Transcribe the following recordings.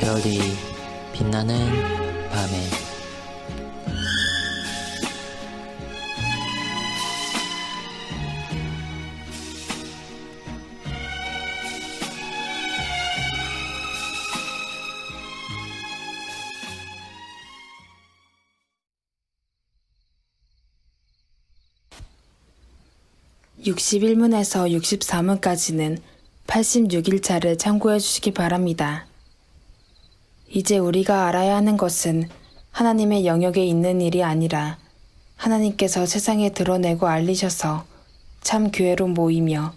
별이 빛나는 밤에 육십일 문에서 64문까지는 86일차를 참고해 주시기 바랍니다. 이제 우리가 알아야 하는 것은 하나님의 영역에 있는 일이 아니라 하나님께서 세상에 드러내고 알리셔서 참 교회로 모이며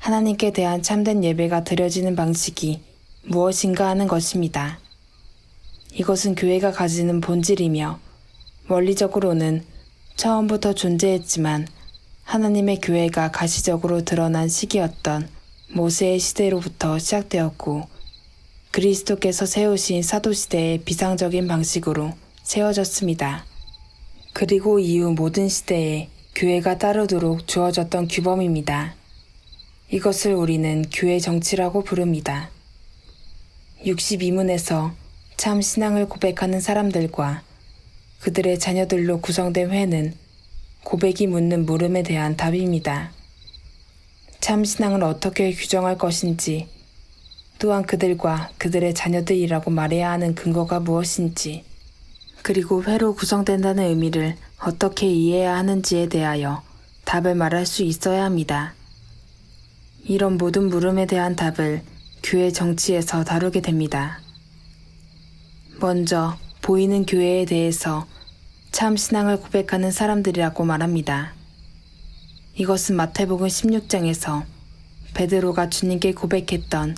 하나님께 대한 참된 예배가 드려지는 방식이 무엇인가 하는 것입니다. 이것은 교회가 가지는 본질이며 원리적으로는 처음부터 존재했지만 하나님의 교회가 가시적으로 드러난 시기였던 모세의 시대로부터 시작되었고 그리스도께서 세우신 사도시대의 비상적인 방식으로 세워졌습니다. 그리고 이후 모든 시대에 교회가 따르도록 주어졌던 규범입니다. 이것을 우리는 교회 정치라고 부릅니다. 62문에서 참 신앙을 고백하는 사람들과 그들의 자녀들로 구성된 회는 고백이 묻는 물음에 대한 답입니다. 참 신앙을 어떻게 규정할 것인지, 또한 그들과 그들의 자녀들이라고 말해야 하는 근거가 무엇인지, 그리고 회로 구성된다는 의미를 어떻게 이해해야 하는지에 대하여 답을 말할 수 있어야 합니다. 이런 모든 물음에 대한 답을 교회 정치에서 다루게 됩니다. 먼저 보이는 교회에 대해서 참 신앙을 고백하는 사람들이라고 말합니다. 이것은 마태복음 16장에서 베드로가 주님께 고백했던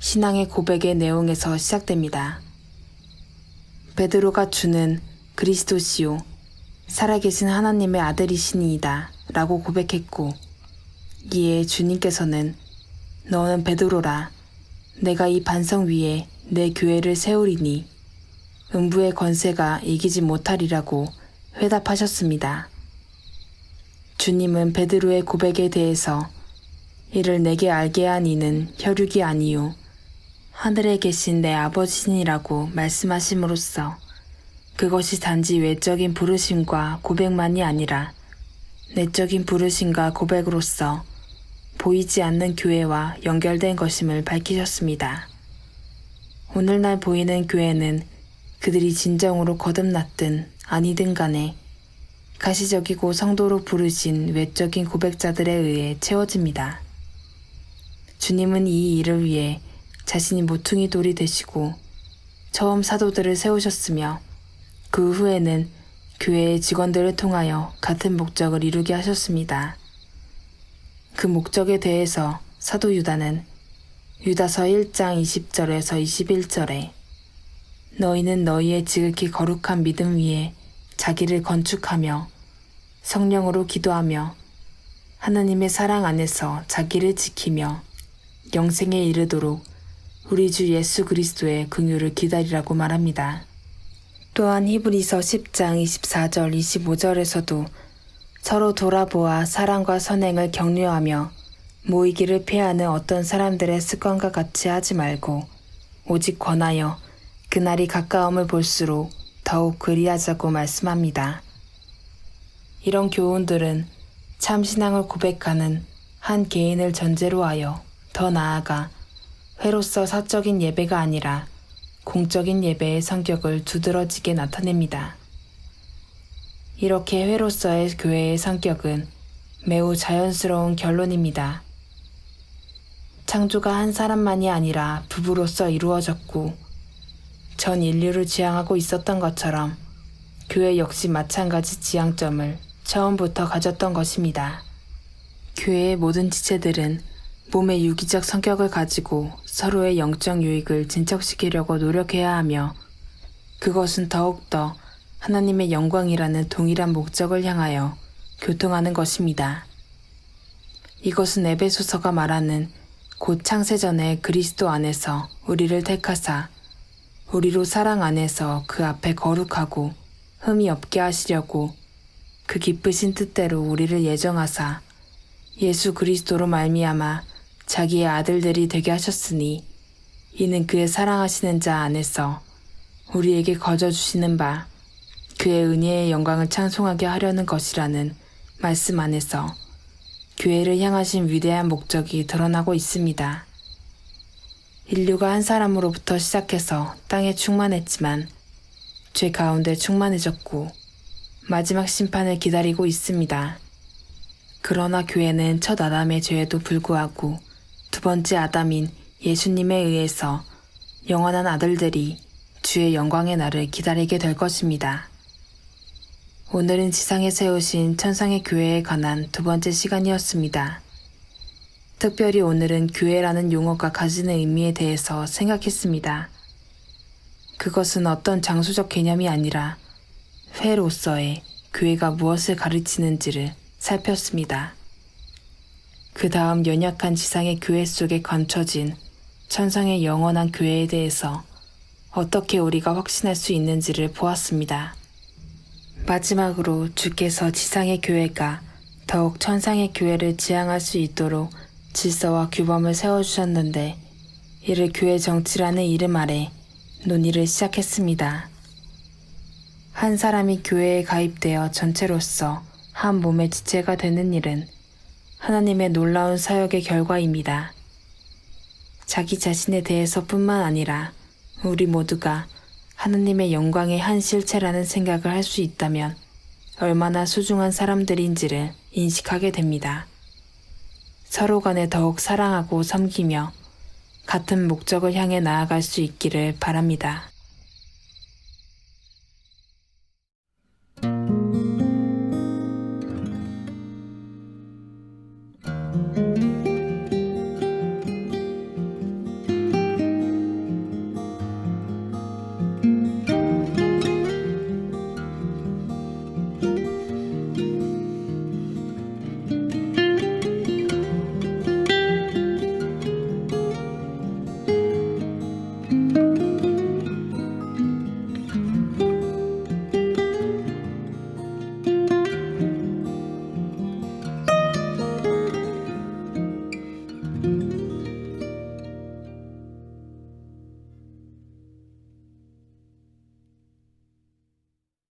신앙의 고백의 내용에서 시작됩니다. 베드로가 주는 그리스도시요 살아계신 하나님의 아들이시니이다 라고 고백했고 이에 주님께서는 너는 베드로라 내가 이 반성 위에 내 교회를 세우리니 음부의 권세가 이기지 못하리라고 회답하셨습니다. 주님은 베드로의 고백에 대해서 이를 내게 알게 한 이는 혈육이 아니요 하늘에 계신 내 아버지니라고 말씀하심으로써 그것이 단지 외적인 부르심과 고백만이 아니라 내적인 부르심과 고백으로서 보이지 않는 교회와 연결된 것임을 밝히셨습니다. 오늘날 보이는 교회는 그들이 진정으로 거듭났든 아니든 간에 가시적이고 성도로 부르신 외적인 고백자들에 의해 채워집니다. 주님은 이 일을 위해 자신이 모퉁이 돌이 되시고 처음 사도들을 세우셨으며 그 후에는 교회의 직원들을 통하여 같은 목적을 이루게 하셨습니다. 그 목적에 대해서 사도 유다는 유다서 1장 20절에서 21절에 너희는 너희의 지극히 거룩한 믿음 위에 자기를 건축하며 성령으로 기도하며 하나님의 사랑 안에서 자기를 지키며 영생에 이르도록 우리 주 예수 그리스도의 긍휼을 기다리라고 말합니다. 또한 히브리서 10장 24절 25절에서도 서로 돌아보아 사랑과 선행을 격려하며 모이기를 피하는 어떤 사람들의 습관과 같이 하지 말고 오직 권하여 그날이 가까움을 볼수록 더욱 그리하자고 말씀합니다. 이런 교훈들은 참 신앙을 고백하는 한 개인을 전제로 하여 더 나아가 회로서 사적인 예배가 아니라 공적인 예배의 성격을 두드러지게 나타냅니다. 이렇게 회로서의 교회의 성격은 매우 자연스러운 결론입니다. 창조가 한 사람만이 아니라 부부로서 이루어졌고 전 인류를 지향하고 있었던 것처럼 교회 역시 마찬가지 지향점을 처음부터 가졌던 것입니다. 교회의 모든 지체들은 몸의 유기적 성격을 가지고 서로의 영적 유익을 진척시키려고 노력해야 하며 그것은 더욱더 하나님의 영광이라는 동일한 목적을 향하여 교통하는 것입니다. 이것은 에베소서가 말하는 곧 창세전에 그리스도 안에서 우리를 택하사 우리로 사랑 안에서 그 앞에 거룩하고 흠이 없게 하시려고 그 기쁘신 뜻대로 우리를 예정하사 예수 그리스도로 말미암아 자기의 아들들이 되게 하셨으니 이는 그의 사랑하시는 자 안에서 우리에게 거저 주시는 바 그의 은혜의 영광을 찬송하게 하려는 것이라는 말씀 안에서 교회를 향하신 위대한 목적이 드러나고 있습니다. 인류가 한 사람으로부터 시작해서 땅에 충만했지만 죄 가운데 충만해졌고 마지막 심판을 기다리고 있습니다. 그러나 교회는 첫 아담의 죄에도 불구하고 두 번째 아담인 예수님에 의해서 영원한 아들들이 주의 영광의 날을 기다리게 될 것입니다. 오늘은 지상에 세우신 천상의 교회에 관한 두 번째 시간이었습니다. 특별히 오늘은 교회라는 용어가 가지는 의미에 대해서 생각했습니다. 그것은 어떤 장소적 개념이 아니라 회로서의 교회가 무엇을 가르치는지를 살폈습니다. 그 다음 연약한 지상의 교회 속에 감춰진 천상의 영원한 교회에 대해서 어떻게 우리가 확신할 수 있는지를 보았습니다. 마지막으로 주께서 지상의 교회가 더욱 천상의 교회를 지향할 수 있도록 질서와 규범을 세워주셨는데 이를 교회 정치라는 이름 아래 논의를 시작했습니다. 한 사람이 교회에 가입되어 전체로서 한 몸의 지체가 되는 일은 하나님의 놀라운 사역의 결과입니다. 자기 자신에 대해서뿐만 아니라 우리 모두가 하나님의 영광의 한 실체라는 생각을 할 수 있다면 얼마나 소중한 사람들인지를 인식하게 됩니다. 서로 간에 더욱 사랑하고 섬기며 같은 목적을 향해 나아갈 수 있기를 바랍니다.